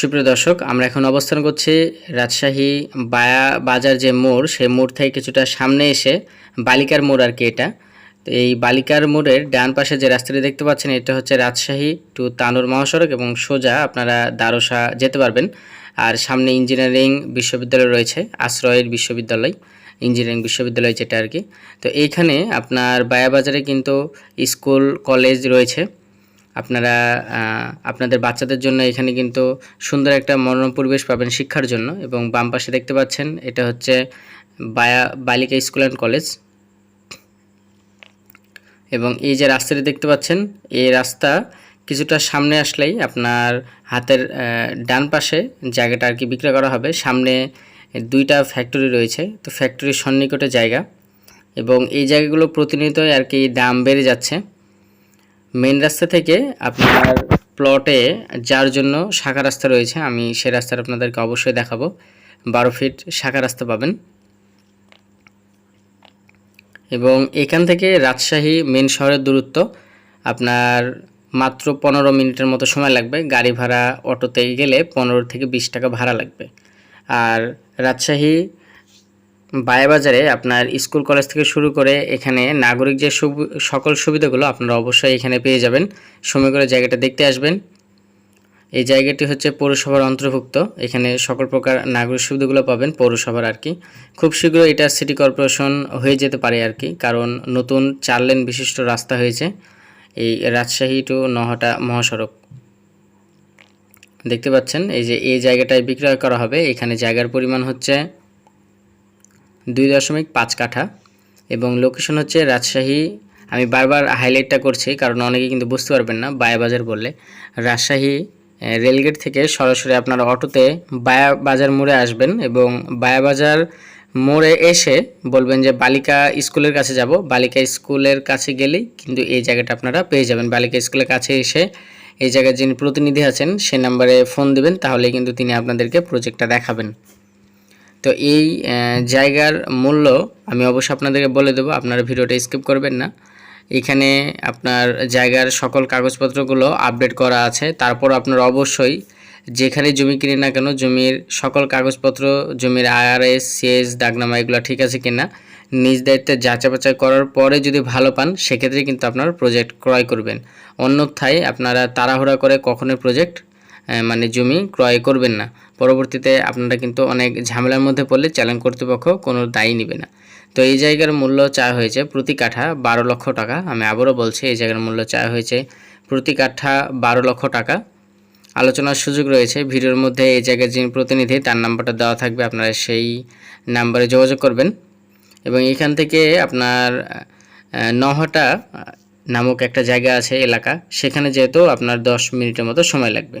সুপ্রিয় দর্শক, আমরা এখন অবস্থান করছি রাজশাহী বায়া বাজার যে মোড় সেই মোড় থেকে কিছুটা সামনে এসে বালিকার মোড় আর কি এটা। তো এই বালিকার মোড়ের ডান পাশে যে রাস্তাটি দেখতে পাচ্ছেন, এটা হচ্ছে রাজশাহী টু তানুর মহাসড়ক এবং সোজা আপনারা দ্বারসা যেতে পারবেন। আর সামনে ইঞ্জিনিয়ারিং বিশ্ববিদ্যালয় রয়েছে, আশ্রয়ের বিশ্ববিদ্যালয়, ইঞ্জিনিয়ারিং বিশ্ববিদ্যালয় যেটা আর কি। তো এইখানে আপনার বায়া বাজারে কিন্তু স্কুল, কলেজ রয়েছে। আপনারা আপনাদের বাচ্চাদের জন্য এখানে কিন্তু সুন্দর একটা মনোরম পরিবেশ পাবেন শিক্ষার জন্য এবং বাম পাশে দেখতে পাচ্ছেন, এটা হচ্ছে বায়া, বালিকা স্কুল অ্যান্ড কলেজ। এবং এই যে রাস্তাটি দেখতে পাচ্ছেন, এই রাস্তা কিছুটা সামনে আসলেই আপনার হাতের ডান পাশে জায়গাটা আর কি বিক্রয় করা হবে। সামনে দুইটা ফ্যাক্টরি রয়েছে, তো ফ্যাক্টরির সন্নিকটে জায়গা। এবং এই জায়গাগুলো প্রতিনিয়তই আর কি দাম বেড়ে যাচ্ছে। মেন রাস্তা থেকে আপনার প্লটে যার জন্য শাখা রাস্তা রয়েছে, আমি সে রাস্তার আপনাদেরকে অবশ্যই দেখাবো। বারো ফিট শাখা রাস্তা পাবেন। এবং এখান থেকে রাজশাহী মেন শহরের দূরত্ব, আপনার মাত্র পনেরো মিনিটের মতো সময় লাগবে। গাড়ি ভাড়া অটোতে গেলে পনেরো থেকে বিশ টাকা ভাড়া লাগবে। আর রাজশাহী বাজারে আপনার স্কুল কলেজ থেকে শুরু করে এখানে নাগরিক যে সকল সুবিধাগুলো আপনারা অবশ্যই এখানে পেয়ে যাবেন। সময় করে জায়গাটা দেখতে আসবেন। এই জায়গাটি হচ্ছে পৌরসভার অন্তর্ভুক্ত। এখানে সকল প্রকার নাগরিক সুবিধাগুলো পাবেন পৌরসভার আর কি। খুব শীঘ্র এটা সিটি কর্পোরেশন হয়ে যেতে পারে আর কি, কারণ নতুন চার লেন বিশিষ্ট রাস্তা হয়েছে। এই রাজশাহী টু নহটা মহাসড়ক। দেখতে পাচ্ছেন, এই যে এই জায়গাটায় বিক্রয় করা হবে। এখানে জায়গার পরিমাণ হচ্ছে দুই দশমিক পাঁচ কাঠা এবং লোকেশন হচ্ছে রাজশাহী। আমি বারবার হাইলাইটটা করছি কারণ অনেকে কিন্তু বুঝতে পারবেন না, বায়া বাজার বললে। রাজশাহী রেলগেট থেকে সরাসরি আপনারা অটোতে বায়া বাজার মোড়ে আসবেন এবং বায়া বাজার মোড়ে এসে বলবেন যে বালিকা স্কুলের কাছে যাব। বালিকা স্কুলের কাছে গেলেই কিন্তু এই জায়গাটা আপনারা পেয়ে যাবেন। বালিকা স্কুলের কাছে এসে এই জায়গায় যিনি প্রতিনিধি আছেন, সে নাম্বারে ফোন দিবেন তাহলে কিন্তু তিনি আপনাদেরকে প্রজেক্টটা দেখাবেন। তো এই জায়গার মূল্য আমি অবশ্যই আপনাদেরকে বলে দেবো, আপনারা ভিডিওটা স্কিপ করবেন না। এখানে আপনার জায়গার সকল কাগজপত্রগুলো আপডেট করা আছে, তারপর আপনার অবশ্যই যেখানে জমি কিনে না কেন, জমির সকল কাগজপত্র, জমির আইআরএস সিএস দাগনামা, এগুলো ঠিক আছে কিনা, নিজ দায়িত্বে যাচাই করার পরে যদি ভালো পান, সেক্ষেত্রে কিন্তু আপনার প্রজেক্ট ক্রয় করবেন। অন্যথায় আপনারা তাড়াহুড়া করে কখনোই প্রজেক্ট মানে জমি ক্রয় করবেন না। পরবর্তীতে আপনারা কিন্তু অনেক ঝামেলার মধ্যে পড়লে চ্যালেঞ্জ কর্তৃপক্ষ কোনো দায়ী নেবে না। তো এই জায়গার মূল্য চা হয়েছে প্রতি কাঠা বারো লক্ষ টাকা। আমি আবারও বলছি, এই জায়গার মূল্য চা হয়েছে প্রতি কাঠা বারো লক্ষ টাকা। আলোচনার সুযোগ রয়েছে, ভিডিওর মধ্যে এই জায়গার যিনি প্রতিনিধি, তার নাম্বারটা দেওয়া থাকবে, আপনারা সেই নাম্বারে যোগাযোগ করবেন। এবং এখান থেকে আপনার নহটা নামক একটা জায়গা আছে, এলাকা, সেখানে যেহেতু আপনার দশ মিনিটের মতো সময় লাগবে।